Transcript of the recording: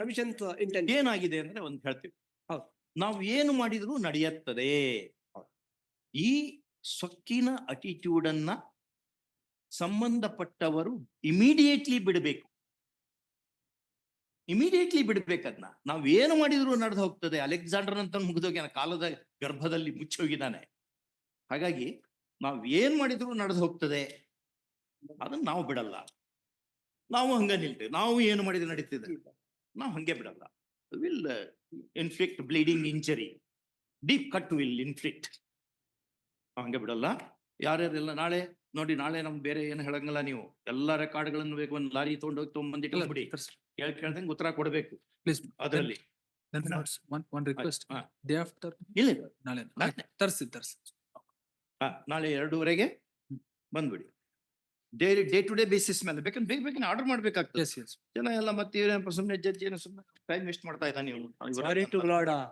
sufficient uh, ಏನಾಗಿದೆ ಅಂದ್ರೆ ಒಂದ್ ಹೇಳ್ತೀವಿ. ಹೌದು. ನಾವು ಏನು ಮಾಡಿದ್ರು ನಡೆಯುತ್ತದೆ. ಈ ಸೊಕ್ಕಿನ ಅಟಿಟ್ಯೂಡ್ ಅನ್ನ ಸಂಬಂಧಪಟ್ಟವರು ಇಮಿಡಿಯೇಟ್ಲಿ ಬಿಡಬೇಕು. ಇಮಿಡಿಯೇಟ್ಲಿ ಬಿಡ್ಬೇಕದ್ನ. ನಾವ್ ಏನು ಮಾಡಿದ್ರು ನಡೆದು ಹೋಗ್ತದೆ. ಅಲೆಕ್ಸಾಂಡರ್ ಅಂತ ಮುಗಿದೋಗ್ಯಾನ ಕಾಲದ ಗರ್ಭದಲ್ಲಿ ಮುಚ್ಚಿ ಹೋಗಿದ್ದಾನೆ. ಹಾಗಾಗಿ ನಾವ್ ಏನ್ ಮಾಡಿದ್ರು ನಡೆದು ಹೋಗ್ತದೆ. ಅದನ್ನ ನಾವು ಬಿಡಲ್ಲ. ನಾವು ಹಂಗ ನಿಲ್ತೇವೆ. ನಾವು ಏನು ಮಾಡಿದ್ರೆ ನಡೀತಿದೆ? ನಾವು ಹಂಗೆ ಬಿಡಲ್ಲ. Will inflict bleeding injury deep cut will inflict ಹಂಗೆ ಬಿಡಲ್ಲ. ಯಾರ್ಯಾರೆಲ್ಲ ನಾಳೆ ನೋಡಿ ನಾಳೆ ನಮ್ಗೆ ಬೇರೆ ಏನು ಹೇಳಂಗಿಲ್ಲ ನೀವು. ಎಲ್ಲಾ ರೆಕಾರ್ಡ್ಗಳನ್ನು ಬೇಕು ಒಂದು ಲಾರಿ ತೊಗೊಂಡೋಗಿ ತೊಗೊಂಡ್ಬಂದಿಟ್ಟಲ್ಲ ಬಿಡಿ ಕೇಳ್ ಕೇಳ್ದಂಗೆ ಉತ್ತರ ಕೊಡಬೇಕು. ಪ್ಲೀಸ್ ಅದರಲ್ಲಿ. ರಿಕ್ವೆಸ್ಟ್ ಹಾ. ಡೇ ಆಫ್ಟರ್ ಇಲ್ಲ ನಾಳೆ ನಾಳೆ. ತರ್ಸಿ ತರ್ಸಿ. ಹಾ, ನಾಳೆ ಎರಡೂವರೆಗೆ ಬಂದ್ಬಿಡಿ. day day to day basis ಮೇಲೆ ಬೇಕಂದ್ರೆ ಬೇಗ ಬೇಗ ಆರ್ಡರ್ ಮಾಡ್ಬೇಕಾಗ್ತದೆ ಎಸ್ ಎಸ್ ಜನ ಎಲ್ಲ ಮತ್ತೆ ಏನಪ್ಪ ಸುಮ್ನೆ ಜಡ್ಜ್ ಏನೋ ಸುಮ್ಮನೆ ಟೈಮ್ ವೇಸ್ಟ್ ಮಾಡ್ತಾ ಇದ್ದಾನೆ ನೀವು Sorry to Lord, uh,